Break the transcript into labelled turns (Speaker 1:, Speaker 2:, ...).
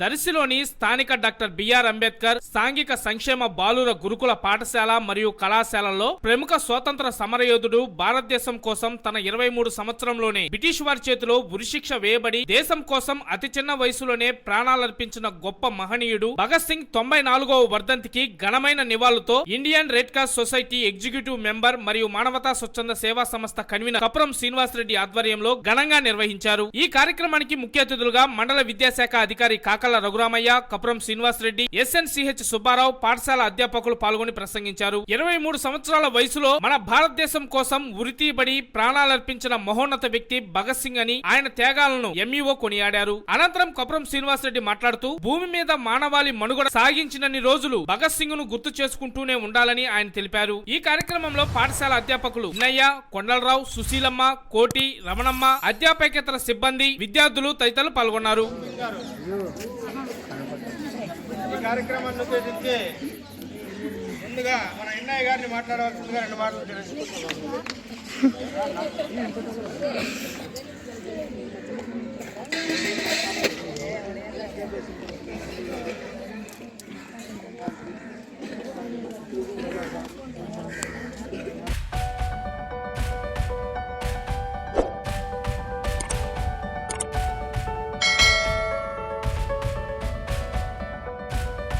Speaker 1: దర్శిలోని స్థానిక doctor BR Ambedkar సాంఘిక సంక్షేమ బాలుర గురుకుల పాఠశాల మరియు కళాశాలలో ప్రముఖ స్వాతంత్ర సమరయోధుడు భారతదేశం కోసం తన ఇరవై మూడు సంవత్సరంలోనే బ్రిటిష్ వారి చేతిలో ఉరిశిక్ష వేయబడి దేశం కోసం అతి చిన్న వయసులోనే ప్రాణాలర్పించిన గొప్ప మహనీయుడు భగత్ సింగ్ తొంభై నాలుగవ వర్ధంతికి ఘనమైన నివాళులతో Indian red cross society executive member మరియు మానవతా స్వచ్ఛంద సేవా సంస్థ కన్వీనర్ కపురం శ్రీనివాసరెడ్డి ఆధ్వర్యంలో ఘనంగా నిర్వహించారు. ఈ కార్యక్రమానికి ముఖ్య అతిథులుగా మండల విద్యాశాఖ అధికారి కాకల రఘురామయ్య కపురం శ్రీనివాస్ రెడ్డి ఎస్ఎన్సిహెచ్ సుబ్బారావు పాఠశాల అధ్యాపకులు పాల్గొని ప్రసంగించారు. ఇరవై మూడు సంవత్సరాల వయసులో మన భారతదేశం కోసం ఉరితీబడి ప్రాణాలర్పించిన మహోన్నత వ్యక్తి భగత్ సింగ్ అని ఆయన త్యాగాలను ఎంఈఓ కొనియాడారు. అనంతరం కపురం శ్రీనివాస్ రెడ్డి మాట్లాడుతూ భూమి మీద మానవాళి మనుగడ సాగించినన్ని రోజులు భగత్ సింగ్ను గుర్తు చేసుకుంటూనే ఉండాలని ఆయన తెలిపారు. ఈ కార్యక్రమంలో పాఠశాల అధ్యాపకులు ఉన్నయ్య కొండలరావు సుశీలమ్మ కోటి రమణమ్మ అధ్యాపకేతర సిబ్బంది విద్యార్థులు తదితరులు పాల్గొన్నారు. గారు.
Speaker 2: ఈ కార్యక్రమాన్ని ఉద్దేశించి ముందుగా మన ఇన్నయ్య గారిని మాట్లాడవలసిందిగా రెండు మాటలు తెలుసుకుంటున్నాం